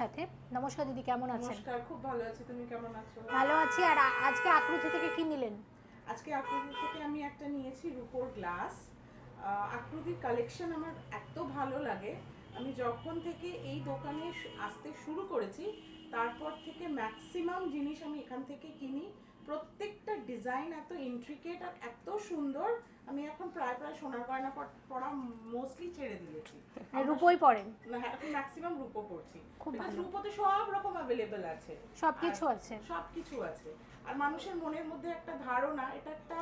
সাথে। নমস্কার দিদি কেমন আছেন? নমস্কার খুব ভালো আছি। তুমি কেমন আছো? ভালো আছি। আর আজকে আকৃতি থেকে কি নিলেন? আজকে আকৃতি থেকে আমি একটা নিয়েছি রূপোর গ্লাস। আকৃতির কালেকশন আমার এত ভালো লাগে। আমি যখন থেকে এই দোকানে আসতে শুরু করেছি তারপর থেকে ম্যাক্সিমাম জিনিস আমি এখান থেকে কিনি। প্রত্যেকটা ডিজাইন এত ইন্ট্রিকেট আর এত সুন্দর। আমি এখন প্রায় প্রায় সোনার গয়না পর- মোস্টলি ছেড়ে দিয়েছি। আর রূপোই পরেন। না, হ্যাঁ, এখন ম্যাক্সিমাম রূপো করছি খুব ভালো। রূপোতে সব রকম অ্যাভেলেবেল আছে। সব কিছু আছে। সবকিছু আছে। আর মানুষের মনের মধ্যে একটা ধারণা এটা একটা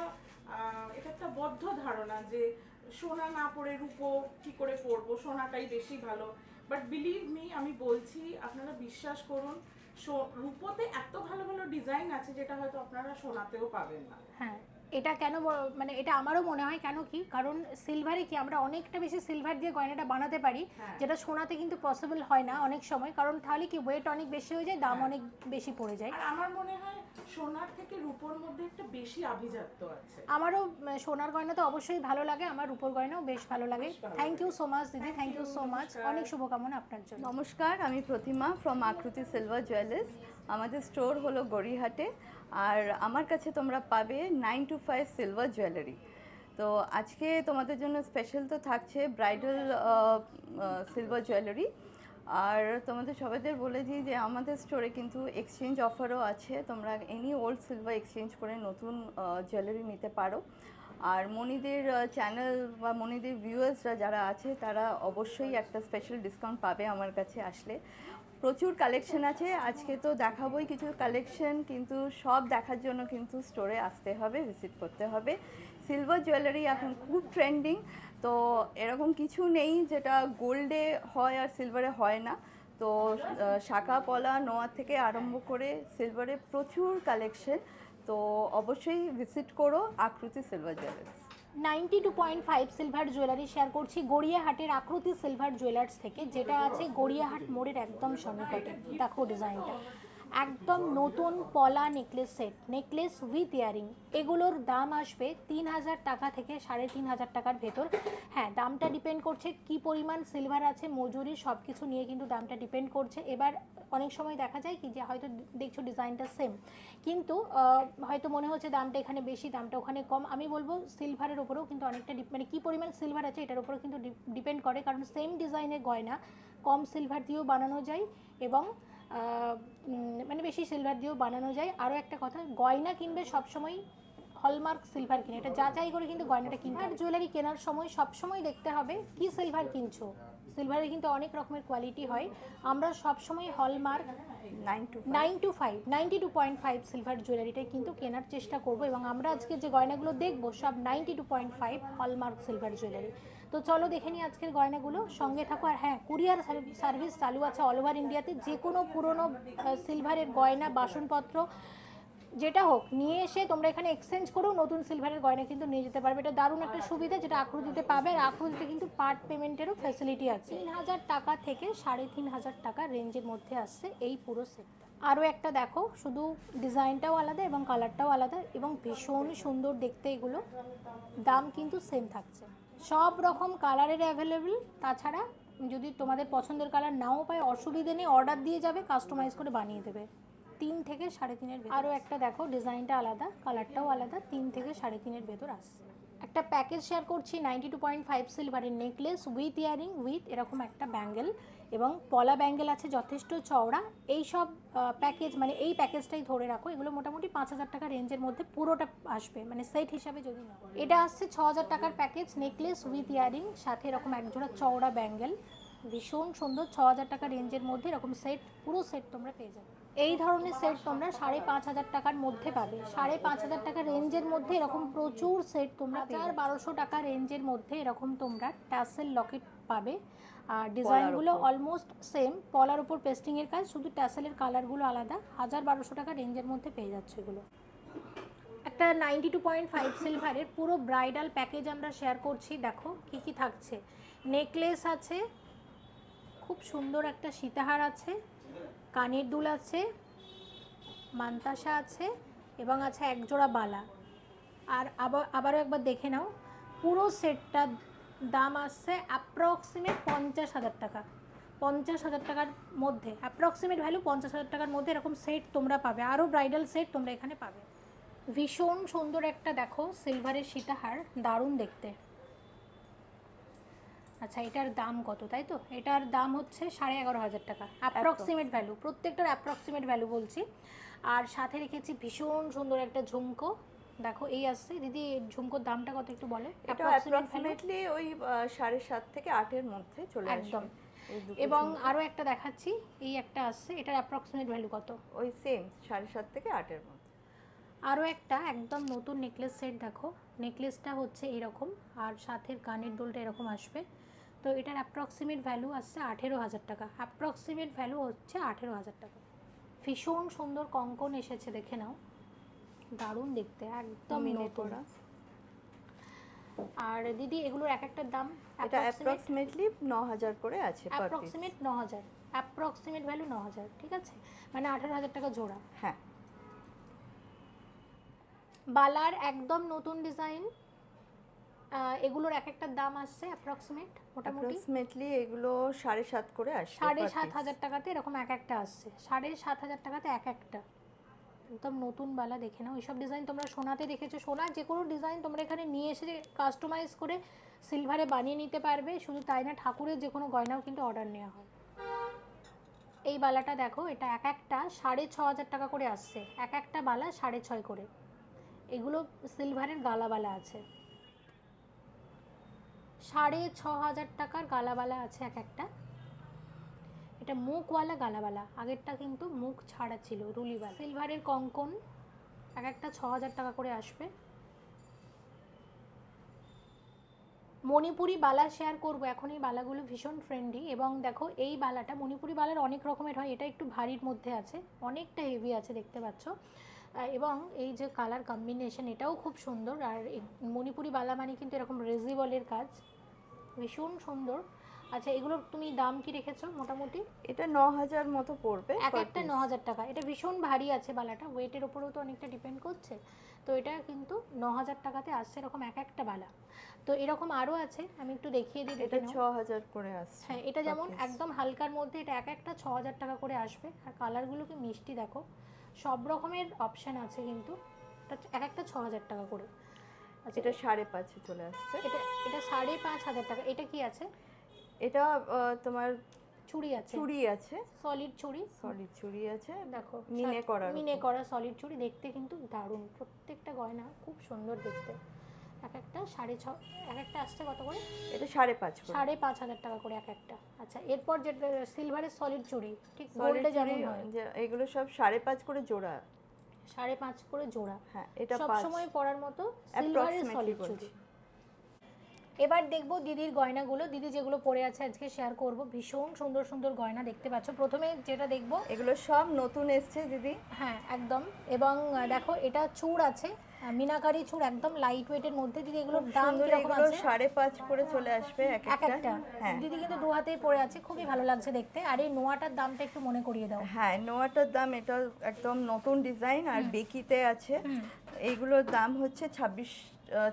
এটা একটা বদ্ধ ধারণা যে সোনা না পরে রূপো কি করে পরবো? সোনাটাই বেশি ভালো। বাট বিলিভ মি আমি বলছি আপনারা বিশ্বাস করুন রূপোতে এত ভালো ভালো ডিজাইন আছে যেটা হয়তো আপনারা সোনাতেও পাবেন না। হ্যাঁ। এটা কেন মানে এটা আমারও মনে হয় কেন কি? কারণ সিলভারে কি আমরা অনেকটা বেশি সিলভার দিয়ে গয়নাটা বানাতে পারি হ্যাঁ। যেটা সোনাতে কিন্তু পসিবল হয় না অনেক সময়। কারণ তাহলে কি ওয়েট অনেক বেশি হয়ে যায় দাম হ্যাঁ। অনেক বেশি পড়ে যায়। আর আমার মনে হয় সোনার থেকে রূপোর মধ্যে একটা বেশি আভিজাত্য আছে। আমারও সোনার গয়না তো অবশ্যই ভালো লাগে আমার রূপোর গয়নাও বেশ ভালো লাগে। থ্যাংক ইউ সো মাচ দিদি থ্যাংক ইউ সো মাচ অনেক শুভকামনা আপনার জন্য। নমস্কার আমি Pratima from Akriti silver jewellers আমাদের স্টোর হলো গড়িহাটে আর আমার কাছে তোমরা পাবে nine two five silver jewellery তো আজকে তোমাদের জন্য স্পেশাল তো থাকছে ব্রাইডাল সিলভার জুয়েলারি আর তোমাদের সবাইদের বলে দিই যে আমাদের স্টোরে কিন্তু এক্সচেঞ্জ অফারও আছে। তোমরা এনি ওল্ড সিলভার এক্সচেঞ্জ করে নতুন জুয়েলারি নিতে পারো। আর মনিদের চ্যানেল বা মনিদের ভিউয়ার্সরা যারা আছে, তারা অবশ্যই একটা স্পেশাল ডিসকাউন্ট পাবে আমার কাছে আসলে। প্রচুর কালেকশন আছে। আজকে তো দেখাবোই কিছু কালেকশন কিন্তু সব দেখার জন্য কিন্তু স্টোরে আসতে হবে ভিজিট করতে হবে। সিলভার জুয়েলারি এখন খুব ট্রেন্ডিং তো এরকম কিছু নেই যেটা গোল্ডে হয় আর সিলভারে হয় না। তো শাখা পলা নোয়া থেকে আরম্ভ করে সিলভারে প্রচুর কালেকশন তো অবশ্যই ভিজিট করো Akriti silver jewellers ninety two point five silver jewellery share করছি। গড়িয়াহাটের আকৃতি সিলভার জুয়েলার্স থেকে, যেটা আছে গড়িয়াহাট মোড়ের একদম সন্নিকটে দেখো ডিজাইনটা একদম নতুন পলা necklace set, necklace with earring. এগুলোর দাম আসবে তিন হাজার টাকা থেকে সাড়ে তিন হাজার টাকার ভেতর। হ্যাঁ দামটা ডিপেন্ড করছে কি পরিমাণ সিলভার আছে, মজুরি সব কিছু নিয়ে কিন্তু দামটা ডিপেন্ড করছে। এবার অনেক সময় দেখা যায় কি যে হয়তো দেখছ ডিজাইনটা সেম কিন্তু হয়তো মনে হচ্ছে দামটা এখানে বেশি, দামটা ওখানে কম। আমি বলব সিলভারের উপরেও কিন্তু অনেকটা মানে কী পরিমাণ সিলভার আছে এটার উপরেও কিন্তু ডিপেন্ড করে, কারণ সেম ডিজাইনের গয়না, কম সিলভার দিয়েও বানানো যায় এবং মানে বেশি সিলভার দিয়েও বানানো যায়। আরও একটা কথা, গয়না কিনবে সবসময় হলমার্ক সিলভার কিনে। এটা যাচাই করে কিন্তু গয়নাটা কিনতে আর জুয়েলারি কেনার সময় সবসময় দেখতে হবে, কি সিলভার কিনছো? সিলভারের কিন্তু অনেক রকমের কোয়ালিটি হয়। আমরা সবসময় hallmark nine two five ninety two point five silver জুয়েলারিটাই কিন্তু কেনার চেষ্টা করব এবং আমরা আজকে যে গয়নাগুলো দেখব, সব ninety two point five hallmark silver jewellery তো চলো দেখে নিই আজকের গয়নাগুলো। সঙ্গে থাকো। আর হ্যাঁ কুরিয়ার সার্ভিস চালু আছে অল ওভার ইন্ডিয়াতে যে কোনো পুরনো সিলভারের গয়না, বাসনপত্র যেটা হোক, নিয়ে এসে তোমরা এখানে এক্সচেঞ্জ করেও নতুন সিলভারের গয়না কিন্তু নিয়ে যেতে পারবে। এটা দারুণ একটা সুবিধা, যেটা আকৃতিতে পাবে। আর আকৃতিতে কিন্তু পার্ট পেমেন্টেরও ফ্যাসিলিটি আছে। তিন হাজার টাকা থেকে সাড়ে তিন হাজার টাকা রেঞ্জের মধ্যে আসছে এই পুরো সেটটা আরও একটা দেখো, শুধু ডিজাইনটাও আলাদা এবং কালারটাও আলাদা এবং ভীষণ সুন্দর দেখতে এগুলো। দাম কিন্তু সেম থাকছে। সব রকম কালারের অ্যাভেলেবেল তাছাড়া যদি তোমাদের পছন্দের কালার নাও পায়, অসুবিধে নেই অর্ডার দিয়ে যাবে কাস্টমাইজ করে বানিয়ে দেবে। তিন থেকে সাড়ে তিনের আরও একটা দেখো ডিজাইনটা আলাদা কালারটাও আলাদা তিন থেকে সাড়ে তিনের ভেতর আসছে একটা প্যাকেজ শেয়ার করছি নাইনটি টু পয়েন্ট ফাইভ সিলভারের নেকলেস উইথ ইয়ারিং উইথ এরকম একটা ব্যাঙ্গেল এবং পলা ব্যাঙ্গেল আছে যথেষ্ট চওড়া। এই সব প্যাকেজ মানে এই প্যাকেজটাই ধরে রাখো এগুলো মোটামুটি পাঁচ হাজার টাকা রেঞ্জের মধ্যে পুরোটা আসবে মানে সেট হিসাবে যদি না এটা আসছে ছ হাজার টাকার প্যাকেজ নেকলেস উইথ ইয়ারিং সাথে এরকম একজোড়া চওড়া ব্যাঙ্গেল ভীষণ সুন্দর ছ হাজার টাকা রেঞ্জের মধ্যে এরকম সেট পুরো সেট তোমরা পেয়ে যাবে। এই ধরনের সেট তোমরা সাড়ে পাঁচ হাজার টাকার মধ্যে পাবে। সাড়ে পাঁচ হাজার টাকা রেঞ্জের মধ্যে এরকম প্রচুর সেট তোমরা হাজার বারোশো টাকা রেঞ্জের মধ্যে এরকম তোমরা টাসেল লকেট পাবে। আর ডিজাইনগুলো অলমোস্ট সেম পলার উপর পেস্টিংয়ের কাজ শুধু ট্যাসেলের কালারগুলো আলাদা। হাজার বারোশো টাকা রেঞ্জের মধ্যে পেয়ে যাচ্ছে এগুলো। একটা নাইনটি টু পয়েন্ট ফাইভ সিলভারের পুরো ব্রাইডাল প্যাকেজ আমরা শেয়ার করছি। দেখো কি কি থাকছে। নেকলেস আছে খুব সুন্দর একটা সীতাহার আছে। কানের দুল আছে, মান্তাসা আছে এবং আছে একজোড়া বালা। আর আবার, আবারও একবার দেখে নাও, পুরো সেটটার দাম আসছে অ্যাপ্রক্সিমেট পঞ্চাশ হাজার টাকা। পঞ্চাশ হাজার টাকার মধ্যে অ্যাপ্রক্সিমেট ভ্যালু পঞ্চাশ হাজার টাকার মধ্যে এরকম সেট তোমরা পাবে। আরও ব্রাইডাল সেট তোমরা এখানে পাবে। ভীষণ সুন্দর একটা দেখো সিলভারের সীতাহার, দারুণ দেখতে। আচ্ছা এটার দাম কত তাই তো? এটার দাম হচ্ছে সাড়ে এগারো হাজার টাকা। অ্যাপ্রক্সিমেট ভ্যালু প্রত্যেকটার অ্যাপ্রক্সিমেট ভ্যালু বলছি। আর সাথে রেখেছি ভীষণ সুন্দর একটা ঝুমকো। দেখো এই আসছে। দিদি ঝুমকোর দামটা কত একটু বলো? অ্যাপ্রক্সিমেটলি ওই সাড়ে সাত থেকে আটের মধ্যে চলে আসবে। একদম। এবং। আরও একটা দেখাচ্ছি। এই একটা আসছে। এটার অ্যাপ্রক্সিমেট ভ্যালু কত? ওই সেম সাড়ে সাত থেকে আটের মধ্যে। আরও একটা একদম নতুন নেকলেস সেট দেখো। নেকলেসটা হচ্ছে এরকম। আর সাথে কানের দোলটা এরকম আসবে। তো এটার অ্যাপ্রক্সিমেট ভ্যালু আসছে আঠেরো হাজার টাকা। অ্যাপ্রক্সিমেট ভ্যালু হচ্ছে আঠেরো হাজার টাকা। ভীষণ সুন্দর কঙ্কন এসেছে দেখে নাও। দারুণ দেখতে একদম করা। আর দিদি এগুলোর এক একটার দাম? এটা অ্যাপ্রক্সিমেটলি ন হাজার করে আছে অ্যাপ্রক্সিমেট ন হাজার অ্যাপ্রক্সিমেট ভ্যালু ন হাজার ঠিক আছে? মানে আঠেরো হাজার টাকা জোড়া। হ্যাঁ। বালার একদম নতুন ডিজাইন এগুলোর এক একটার দাম আসছে অ্যাপ্রক্সিমেট মোটামুটি। অ্যাপ্রক্সিমেটলি এগুলো সাড়ে সাত করে আসবে সাড়ে সাত হাজার টাকাতে এরকম এক একটা আসছে। সাড়ে সাত হাজার টাকাতে এক একটা। একদম নতুন বালা দেখে নাও। এইসব ডিজাইন তোমরা সোনাতে দেখেছ। সোনার যে কোনো ডিজাইন তোমরা এখানে নিয়ে এসে কাস্টমাইজ করে সিলভারে বানিয়ে নিতে পারবে শুধু তাই না ঠাকুরের যে কোনো গয়নাও কিন্তু অর্ডার নেওয়া হয়। এই বালাটা দেখো এটা এক একটা সাড়ে ছ হাজার টাকা করে আসছে। এক একটা বালা সাড়ে ছয় করে। এগুলো সিলভারের গালাবালা আছে। সাড়ে ছ হাজার টাকার গালাবালা আছে এক একটা। এটা মুখওয়ালা গালাবালা। আগেরটা কিন্তু মুখ ছাড়া ছিল রুলিবালা সিলভারের কঙ্কন এক একটা ছ হাজার টাকা করে আসবে। মণিপুরি বালা শেয়ার করব। এখন এই বালাগুলো ভীষণ ট্রেন্ডি এবং দেখো এই বালাটা মণিপুরি বালার অনেক রকমের হয়। এটা একটু ভারীর মধ্যে আছে। অনেকটা হেভি আছে দেখতে পাচ্ছ। এবং এই যে কালার কম্বিনেশন এটাও খুব সুন্দর। আর মণিপুরি বালা মানে কিন্তু এরকম রেজিবলের কাজ। ভীষণ সুন্দর। আচ্ছা এগুলোর তুমি দাম কি রেখেছো মোটামুটি? এটা ন হাজার মতো পড়বে এক একটা ন হাজার টাকা। এটা ভীষণ ভারী আছে বালাটা। ওয়েটের উপরেও তো অনেকটা ডিপেন্ড করছে। তো এটা কিন্তু ন হাজার টাকাতে আসছে এরকম এক একটা বালা। তো এরকম আরও আছে। আমি একটু দেখিয়ে দিই এটা ছ হাজার করে আসছে হ্যাঁ এটা যেমন একদম হালকার মধ্যে এটা এক একটা ছ হাজার টাকা করে আসবে। আর কালারগুলো কি মিষ্টি দেখো। সব রকমের অপশান আছে কিন্তু। এক একটা ছ হাজার টাকা করে। আচ্ছা এটা সাড়ে পাঁচে চলে আসছে। এটা এটা সাড়ে পাঁচ হাজার টাকা। এটা কি আছে? এটা তোমার চুড়ি আছে। চুড়ি আছে। সলিড চুড়ি। সলিড চুড়ি আছে। দেখো মিনে করা মিনে করা সলিড চুড়ি। দেখতে কিন্তু দারুণ। প্রত্যেকটা গয়না খুব সুন্দর দেখতে। এক একটা সাড়ে ছ এক একটা আসছে কত করে? এটা সাড়ে পাঁচ সাড়ে পাঁচ হাজার টাকা করে এক একটা। আচ্ছা এরপর যেটা সিলভারের সলিড চুড়ি ঠিক গোল্ডে যেমন হয়। এগুলো সব সাড়ে পাঁচ করে জোড়া। সাড়ে পাঁচ করে জোড়া। হ্যাঁ এটা সব সময় পরার মতো সিলভারের সলিড চুড়ি। এবার দেখব দিদির গয়নাগুলো। দিদি যেগুলো পরে আছে আজকে শেয়ার করব। ভীষণ সুন্দর সুন্দর গয়না দেখতে পাচ্ছ। প্রথমে যেটা দেখব এগুলো সব নতুন এসছে দিদি। হ্যাঁ একদম। এবং দেখো এটা চূড় আছে। মিনাকারি চুর একদম লাইট ওয়েটের মধ্যে। দিদি এগুলোর দাম কি কীরকম আছে? সাড়ে পাঁচ করে চলে আসবে এক এক একটা। হ্যাঁ। দিদি কিন্তু দু হাতেই পড়ে আছে খুবই ভালো লাগছে দেখতে। আর এই নোয়াটার দামটা একটু মনে করিয়ে দাও। হ্যাঁ নোয়াটার দাম এটা একদম নতুন ডিজাইন আর বেকিতে আছে। এইগুলোর দাম হচ্ছে ছাব্বিশ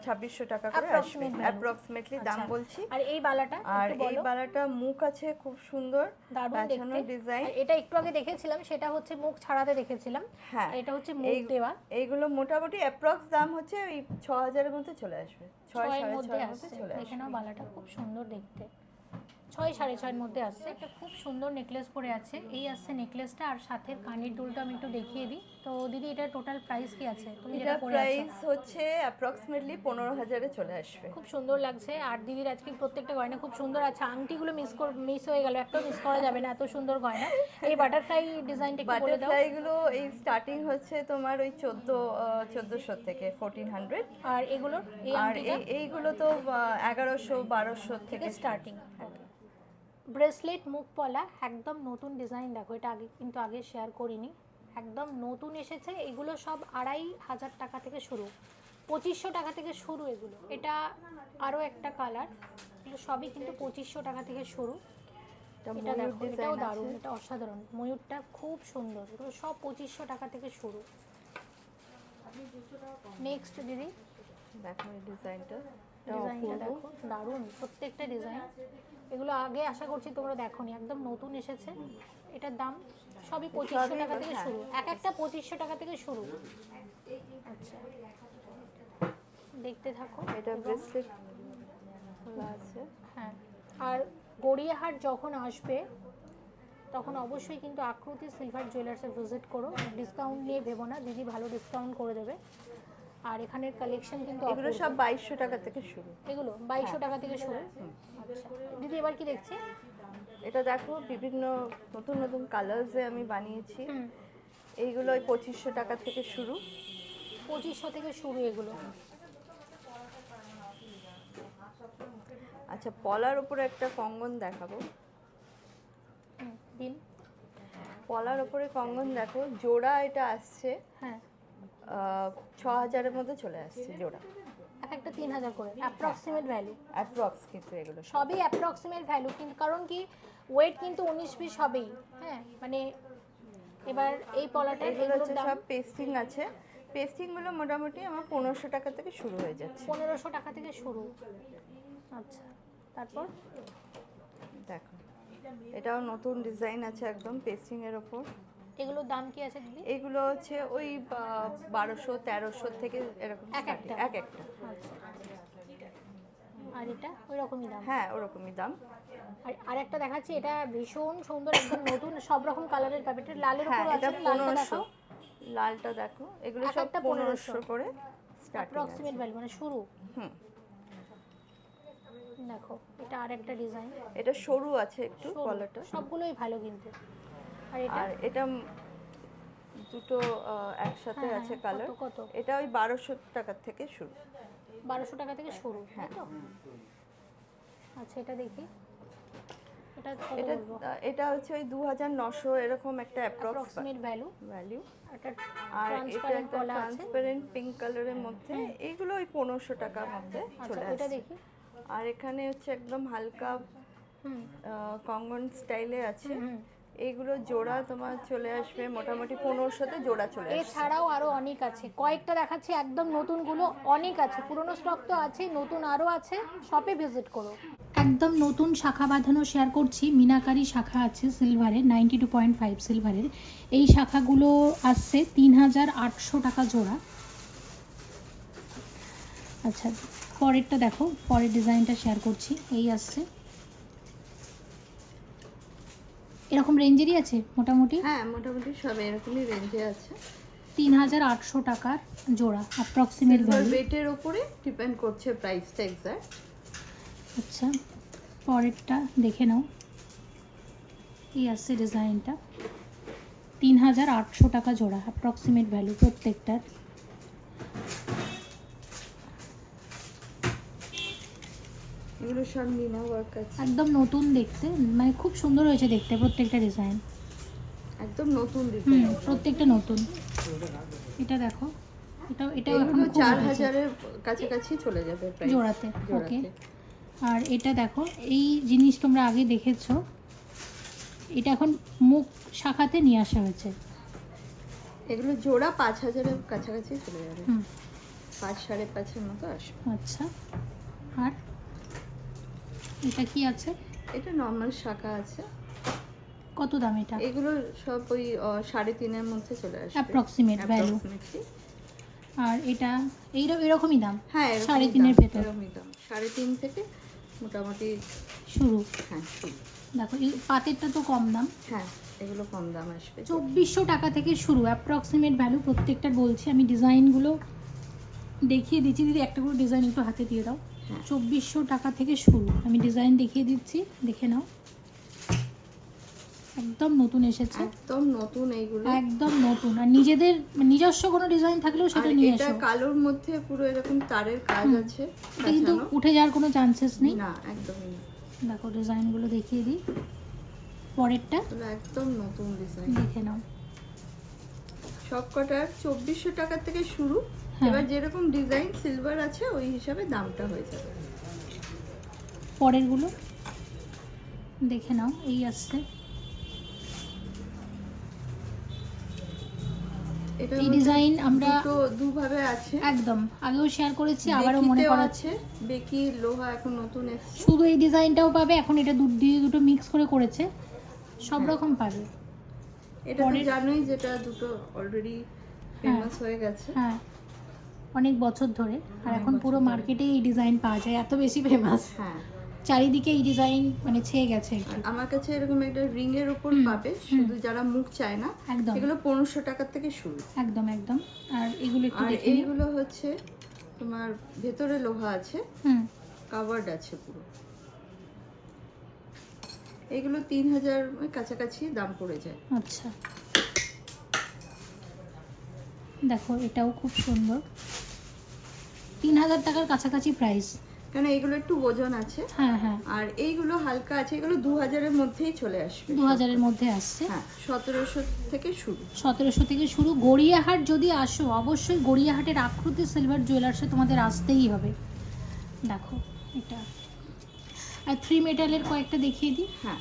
ছাব্বিশশো টাকা করে আসবে। অ্যাপ্রক্সিমেটলি দাম আচ্ছা। বলছি। আর এই বালাটা আর এই বালাটা মুখ আছে খুব সুন্দর দারুণ ডিজাইন। এটা একটু আগে দেখেছিলাম সেটা হচ্ছে মুখ ছাড়াতে দেখেছিলাম। হ্যাঁ। এটা হচ্ছে মুখ দেওয়া। এইগুলো মোটামুটি অ্যাপ্রক্স দাম হচ্ছে ওই ছ হাজারের মধ্যে চলে আসবে। ছয় হাজার সাড়ে ছয়ের মধ্যে চলে আসবে। এখানেও বালাটা খুব সুন্দর দেখতে। ছয় সাড়ে ছয়ের মধ্যে আসছে। একটা খুব সুন্দর নেকলেস পরে আছে। এই আসছে নেকলেসটা আর সাথে কানের দুলটা আমি একটু দেখিয়ে দিই। তো দিদি এটা টোটাল প্রাইস কি আছে? তুমি এটা যেটা পরে প্রাইস হচ্ছে অ্যাপ্রক্সিমেটলি পনেরো হাজারে চলে আসবে। খুব সুন্দর লাগছে। আর দিদির আজকে প্রত্যেকটা গয়না খুব সুন্দর আছে। আংটিগুলো মিস কর মিস হয়ে গেল। একটাও মিস করা যাবে না। এত সুন্দর গয়না। এই বাটারফ্লাই ডিজাইনটা একটু বলে দাও। বাটারফ্লাই গুলো এই স্টার্টিং হচ্ছে তোমার ওই চোদ্দ চোদ্দোশো থেকে ফোরটিন হান্ড্রেড আর এগুলো আর এইগুলো তো এগারোশো বারোশো থেকে স্টার্টিং ব্রেসলেট মুখ পলা একদম নতুন ডিজাইন দেখো এটা আগে কিন্তু আগে শেয়ার করিনি। একদম নতুন এসেছে এগুলো সব আড়াই হাজার টাকা থেকে শুরু। পঁচিশশো টাকা থেকে শুরু এগুলো। এটা আরও একটা কালার এগুলো সবই কিন্তু পঁচিশশো টাকা থেকে শুরু। এটা দেখো এটাও দারুণ এটা অসাধারণ। ময়ূরটা খুব সুন্দর এগুলো সব পঁচিশশো টাকা থেকে শুরু। নেক্সট দিদি? দেখো ডিজাইনটা ডিজাইনটা দেখো দারুণ প্রত্যেকটা ডিজাইন এগুলো আগে আশা করছি তোমরা দেখো দেখোনি একদম নতুন এসেছে। এটার দাম সবই পঁচিশশো টাকা থেকে হ্যাঁ। শুরু। এক একটা পঁচিশশো টাকা থেকে শুরু। আচ্ছা। দেখতে থাকো। এটা ব্রেসলেট আছে। হ্যাঁ। আর গড়িয়াহাট যখন আসবে তখন অবশ্যই কিন্তু আকৃতি সিলভার জুয়েলার্সে ভিজিট করো। ডিসকাউন্ট নিয়ে ভেবো না দিদি ভালো ডিসকাউন্ট করে দেবে। আর এখানের কালেকশন কিন্তু এগুলো সব বাইশশো টাকা থেকে শুরু। এগুলো বাইশশো টাকা থেকে শুরু। আচ্ছা। দিদি এবার কি দেখছি? এটা দেখো বিভিন্ন নতুন নতুন কালার্সে আমি বানিয়েছি। এইগুলো ওই পঁচিশশো টাকা থেকে শুরু। পঁচিশশো থেকে শুরু এগুলো। আচ্ছা পলার উপরে একটা কঙ্গন দেখাবো। দিন। পলার উপরে কঙ্গন দেখো জোড়া এটা আসছে। হ্যাঁ। ছ হাজারের মধ্যে চলে আসছে জোড়া এক একটা তিন হাজার করে অ্যাপ্রক্সিমেট ভ্যালু অ্যাপ্রক্স কিন্তু এগুলো সবই অ্যাপ্রক্সিমেট ভ্যালু কিন্তু কারণ কি ওয়েট কিন্তু উনিশ বিশ হবেই হ্যাঁ? মানে এবার এই পলাটা এগুলো হচ্ছে সব পেস্টিং আছে। পেস্টিংগুলো মোটামুটি আমার পনেরোশো টাকা থেকে শুরু হয়ে যাচ্ছে। পনেরোশো টাকা থেকে শুরু। আচ্ছা তারপর? দেখো এটাও নতুন ডিজাইন আছে একদম পেস্টিং এর ওপর। এগুলোর দাম কি আছে দিদি? এগুলো হচ্ছে ওই বারোশো তেরোশো থেকে এরকম এক একটা? এক একটা। আচ্ছা। আর এটা? ওই রকমই দাম? হ্যাঁ ওরকমই দাম। আর একটা দেখাচ্ছি এটা ভীষণ সুন্দর একদম নতুন সব রকম কালারের পাবে লালের হ্যাঁ উপর আছে পনেরোশো। লালটা দেখো এগুলো সব পনেরোশো। 1500 করে অ্যাপ্রক্সিমেট ভ্যালু মানে শুরু। হুম। দেখো এটা আর একটা ডিজাইন এটা সরু আছে একটু কলারটা সবগুলোই ভালো কিন্তু। আর এটা? দুটো একসাথে হ্যাঁ, আছে হ্যাঁ, কালার। কত? এটা ওই বারোশো টাকা থেকে শুরু। বারোশো টাকা থেকে শুরু হ্যাঁ। আচ্ছা এটা দেখি। এটা এটা হচ্ছে ওই দু হাজার নশো এরকম একটা অ্যাপ্রক্স অ্যাপ্রক্সিমেট ভ্যালু ভ্যালু আর এটা ট্রান্সপারেন্ট একটা ট্রান্সপারেন্ট পিঙ্ক কালারের মধ্যে। এইগুলো ওই পনেরোশো টাকার মধ্যে আচ্ছা চলে এটা আসছে। দেখি। আর এখানে হচ্ছে একদম হালকা কঙ্গন স্টাইলে আছে। হুম। এইগুলো জোড়া তোমার চলে আসবে মোটামুটি পনেরোশোতে জোড়া চলে আসবে। এছাড়াও আরও অনেক আছে। কয়েকটা দেখাচ্ছি একদম নতুনগুলো অনেক আছে। পুরনো স্টক তো আছে নতুন আরও আছে শপে ভিজিট করো। একদম নতুন শাখা বাঁধানো শেয়ার করছি মিনাকারি শাখা আছে সিলভারের নাইনটি টু পয়েন্ট ফাইভ সিলভারের এই শাখাগুলো আসছে তিন হাজার আটশো টাকা জোড়া। আচ্ছা পরেরটা দেখো পরের ডিজাইনটা শেয়ার করছি এই আসছে। এরকম রেঞ্জেরই আছে মোটামুটি? হ্যাঁ মোটামুটি সব এরকমই রেঞ্জে আছে। তিন হাজার আটশো টাকার জোড়া অ্যাপ্রক্সিমেট ওয়েটের ওপরে ডিপেন্ড করছে প্রাইসটা এক্সাক্ট আচ্ছা পরেরটা দেখে নাও। এই আসছে ডিজাইনটা তিন হাজার আটশো টাকা জোড়া অ্যাপ্রক্সিমেট ভ্যালু প্রত্যেকটার। এগুলো সব মিনা ওয়ার্ক আছে। একদম নতুন দেখতে মানে খুব সুন্দর হয়েছে দেখতে প্রত্যেকটা ডিজাইন একদম নতুন ডিজাইন প্রত্যেকটা নতুন। এটা দেখো এটা এটাও এখন এগুলো খুব চার উঠেছে। হাজারের কাছাকাছি চলে যাবে প্রাইস জোড়াতে, okay. আর এটা দেখো এই জিনিস তোমরা আগে দেখেছ এটা এখন মুখ শাখাতে নিয়ে আসা হয়েছে। এগুলো জোড়া পাঁচ হাজারের কাছাকাছি চলে যাবে। পাঁচ সাড়ে পাঁচের মতো আসবে। আচ্ছা আর? এটা কি আছে? এটা নর্মাল শাখা আছে। কত দাম এটা? এগুলো সব ওই সাড়ে তিনের মধ্যে চলে আসবে। Approximate value. আর এটা এই এরকমই দাম? হ্যাঁ সাড়ে তিনের ভেতর। এরকমই দাম। সাড়ে তিন থেকে মোটামুটি শুরু। হ্যাঁ। দেখো এই পাতেরটা তো কম দাম। হ্যাঁ এগুলো কম দাম আসবে। চব্বিশশো টাকা থেকে শুরু। অ্যাপ্রক্সিমেট ভ্যালু প্রত্যেকটা বলছি। আমি ডিজাইনগুলো দেখিয়ে দিচ্ছি। দিদি একটা করে ডিজাইন একটু হাতে দিয়ে দাও। চব্বিশশো টাকা থেকে শুরু। আমি ডিজাইন দেখিয়ে দিচ্ছি দেখে নাও। একদম নতুন এসেছে। একদম নতুন এইগুলো। একদম নতুন। আর নিজেদের নিজস্ব কোনো ডিজাইন থাকলেও সেটা নিয়ে এটা এসো। কালোর মধ্যে পুরো এরকম তারের কাজ আছে। এটা কিন্তু উঠে যাওয়ার কোনো চান্সেস নেই। না একদমই না। দেখো ডিজাইনগুলো দেখিয়ে দিই। পরেরটা। একদম নতুন ডিজাইন দেখে নাও। সব কটার চব্বিশশো টাকা থেকে শুরু। এবার যেরকম ডিজাইন সিলভার আছে ওই হিসাবে দামটা হয়ে যাবে। পরেরগুলো? দেখে নাও এই আসছে। এই ডিজাইন আমরা দুটো দুভাবে আছে। একদম আগেও শেয়ার করেছি আবারও মনে করাচ্ছে বেকি লোহা এখন নতুন এসছে। শুধু এই ডিজাইনটাও পাবে এখন এটা দু দিয়ে দুটো মিক্স করে করেছে। সব হ্যাঁ। রকম পাবে। এটা তো জানোই যেটা দুটো অলরেডি ফেমাস হয়ে গেছে। হ্যাঁ। অনেক বছর ধরে আর এখন পুরো মার্কেটে এই ডিজাইন পাওয়া যায় এত বেশি ফেমাস হ্যাঁ। চারিদিকে এই ডিজাইন মানে ছেয়ে গেছে। আমার কাছে এরকম একটা রিং এর উপর পাবে শুধু যারা মুখ চায় না একদম। এগুলো পনেরোশো টাকার থেকে শুরু। একদম একদম। আর এগুলো একটু এইগুলো হচ্ছে তোমার ভেতরে লোহা আছে হুম। কাভার্ড আছে পুরো। এগুলো তিন হাজার কাছাকাছি দাম পড়ে যায়। আচ্ছা। দেখো এটাও খুব সুন্দর। তিন হাজার টাকার কাছাকাছি প্রাইস কারণ এইগুলো একটু ওজন আছে? হ্যাঁ হ্যাঁ। আর এইগুলো হালকা আছে এগুলো দু হাজারের মধ্যেই চলে আসবে। দু হাজারের মধ্যে আসছে। হ্যাঁ সতেরোশো থেকে শুরু। সতেরোশো থেকে শুরু। গড়িয়াহাট যদি আসো অবশ্যই গড়িয়াহাটের আকৃতি সিলভার জুয়েলার্সে তোমাদের আসতেই হবে। দেখো এটা। আর থ্রি মেটালের কয়েকটা দেখিয়ে দিই। হ্যাঁ।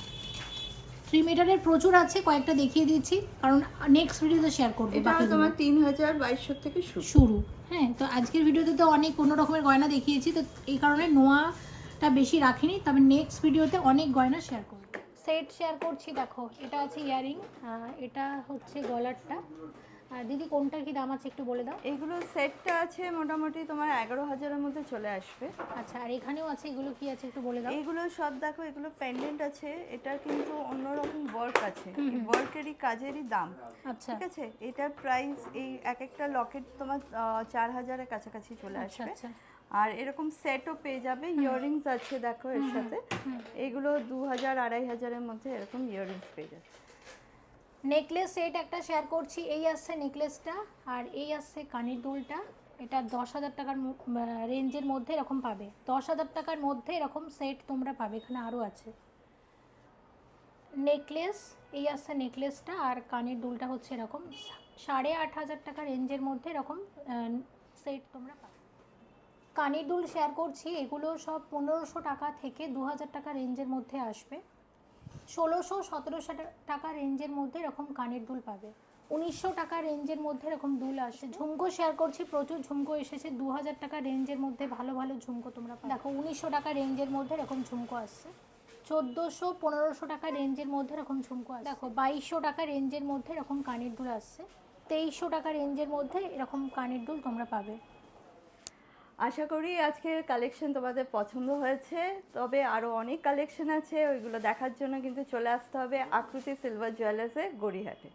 থ্রি মিটারের প্রচুর আছে কয়েকটা দেখিয়ে দিচ্ছি কারণ নেক্সট ভিডিওতে শেয়ার করব এটা তোমার তিন হাজার বাইশশো থেকে শুরু। শুরু হ্যাঁ তো আজকের ভিডিওতে তো অনেক অন্য রকমের গয়না দেখিয়েছি তো এই কারণে নোয়াটা বেশি রাখিনি তবে নেক্সট ভিডিওতে অনেক গয়না শেয়ার করব। সেট শেয়ার করছি দেখো এটা আছে ইয়ারিং এটা হচ্ছে গলারটা। দিদি কোনটার কি দাম আছে একটু বলে দাও। এগুলো সেটটা আছে মোটামুটি তোমার এগারো হাজারের মধ্যে চলে আসবে। আচ্ছা আর এখানেও আছে এগুলো কি আছে একটু বলে দাও। এগুলো সব দেখো এগুলো পেন্ডেন্ট আছে এটার কিন্তু অন্যরকম ওয়ার্ক আছে। ওয়ার্কেরই কাজেরই দাম। আচ্ছা। ঠিক আছে? এটার প্রাইস এই এক একটা লকেট তোমার চার হাজারের কাছাকাছি চলে আচ্ছা আসবে। আচ্ছা। আর এরকম সেটও পেয়ে যাবে ইয়াররিংস আছে দেখো এর সাথে। এগুলো দু হাজার আড়াই হাজারের মধ্যে এরকম ইয়াররিংস পেয়ে যাবে। নেকলেস সেট একটা শেয়ার করছি। এই আসছে নেকলেসটা আর এই আসছে কানের দুলটা। এটা দশ হাজার টাকার রেঞ্জের মধ্যে এরকম পাবে। দশ হাজার টাকার মধ্যে এরকম সেট তোমরা পাবে, এখানে আরও আছে। নেকলেস, এই আসছে নেকলেসটা আর কানের দুলটা হচ্ছে এরকম। সাড়ে আট হাজার টাকা রেঞ্জের মধ্যে এরকম সেট তোমরা পাবে। কানের দুল শেয়ার করছি, এগুলো সব পনেরোশো টাকা থেকে দু হাজার টাকা রেঞ্জের মধ্যে আসবে। ষোলোশো সতেরোশো টাকা রেঞ্জের মধ্যে এরকম কানের দুল পাবে। উনিশশো টাকা রেঞ্জের মধ্যে এরকম দুল আসে। ঝুমকো শেয়ার করছি, প্রচুর ঝুমকো এসেছে। দু হাজার টাকা রেঞ্জের মধ্যে ভালো ভালো ঝুমকো তোমরা দেখো, উনিশশো টাকা রেঞ্জের মধ্যে এরকম ঝুমকো আসছে। চোদ্দোশো পনেরোশো টাকা রেঞ্জের মধ্যে এরকম ঝুমকো আসছে। দেখো, বাইশশো টাকা রেঞ্জের মধ্যে এরকম কানের দুল আসছে। তেইশশো টাকা রেঞ্জের মধ্যে এরকম কানের দুল তোমরা পাবে। আশা করি আজকের কালেকশন তোমাদের পছন্দ হয়েছে, তবে আরও অনেক কালেকশন আছে, ওইগুলো দেখার জন্য কিন্তু চলে আসতে হবে আকৃতি সিলভার জুয়েলার্সে গড়িহাটে